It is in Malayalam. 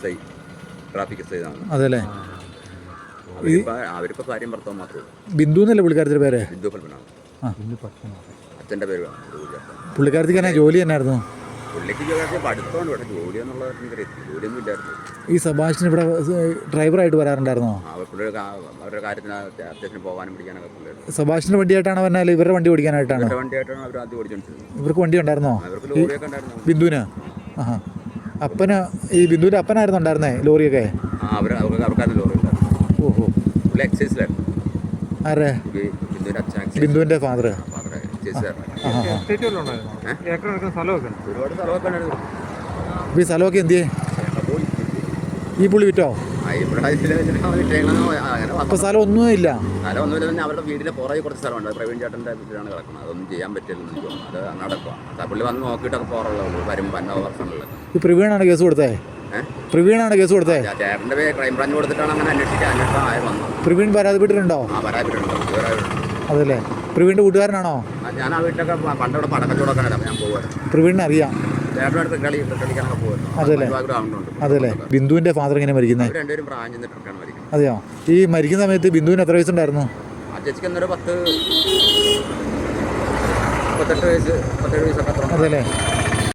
S I traffic S I ആണ് അതെല്ലേ അവരിപ്പോ കാര്യം ഭർത്താവ് മാത്രമേ ബിന്ദു എന്നല്ലേ പുള്ളിക്കാരത്തിന്റെ പേര്? ബിന്ദു ആ. അച്ഛന്റെ പേര് പുള്ളിക്കാരത്തിക്ക് തന്നെ ജോലി തന്നെയായിരുന്നു പുള്ളിക്ക് ജോലി പഠിത്തമാണ് പക്ഷേ ജോലി എന്നുള്ള ജോലിയൊന്നും ഇല്ലായിരുന്നു. ഈ സബാഷിന് ഇവിടെ ഡ്രൈവറായിട്ട് വരാറുണ്ടായിരുന്നോ? അവരുടെ കാര്യത്തിന് അത്യാവശ്യം പോകാനും പിടിക്കാനൊക്കെ പുള്ളിയുടെ സബാഷിന്റെ വണ്ടിയായിട്ടാണ് പറഞ്ഞാൽ ഇവരുടെ വണ്ടി ഓടിക്കാനായിട്ടാണ്? വണ്ടിയായിട്ടാണ് അവർ ആദ്യം ഓടിച്ചോണ്ടിരുന്നത്. ഇവർക്ക് വണ്ടി ഉണ്ടായിരുന്നു? ബിന്ദുവിന്? ആഹാ. അപ്പന് ഈ ബിന്ദുവിന്റെ അപ്പനായിരുന്നു ഉണ്ടായിരുന്നേ ലോറിയൊക്കെ? ആ അവർ അവർക്ക് അവർക്കായിരുന്നു ലോറി ഓഹോ. പുള്ളി എക്സൈസിലായിരുന്നു ആരെ? ബിന്ദുവിന്റെ ഫാദർ ഈ സ്ഥലമൊക്കെ എന്തിയേ? ഈ പുള്ളി വിറ്റോ? അപ്പൊ. സ്ഥലം ഒന്നും ഇല്ല. സ്ഥലം ഒന്നുമില്ല പിന്നെ അവരുടെ വീടിന്റെ പുറകെ കുറച്ച് സ്ഥലമുണ്ട്. പ്രവീൺ ചേട്ടന്റെ വീട്ടിലാണ് കിടക്കുന്നത്. അതൊന്നും ചെയ്യാൻ പറ്റില്ലെന്ന് എനിക്ക് തോന്നുന്നു. അത് നടക്കുക പുള്ളി വന്ന് നോക്കിയിട്ടൊക്കെ പോറുള്ളൂ വരും പന്ന ഈ പ്രവീണാണ് കേസ് കൊടുത്തേ. പ്രവീണാണ് കേസ് കൊടുത്തേ. പ്രവീൺ പരാതിപ്പെട്ടിട്ടുണ്ടോ. അതല്ലേ. പ്രവീണിന്റെ കൂട്ടുകാരനാണോ പ്രവീണിനെ അറിയാം. അതല്ലേ? അതല്ലേ. ബിന്ദുവിന്റെ ഫാദർ ഇങ്ങനെ മരിക്കുന്നത്. അതെയോ? ഈ മരിക്കുന്ന സമയത്ത് ബിന്ദുവിന് എത്ര വയസ്സുണ്ടായിരുന്നു? അതല്ലേ.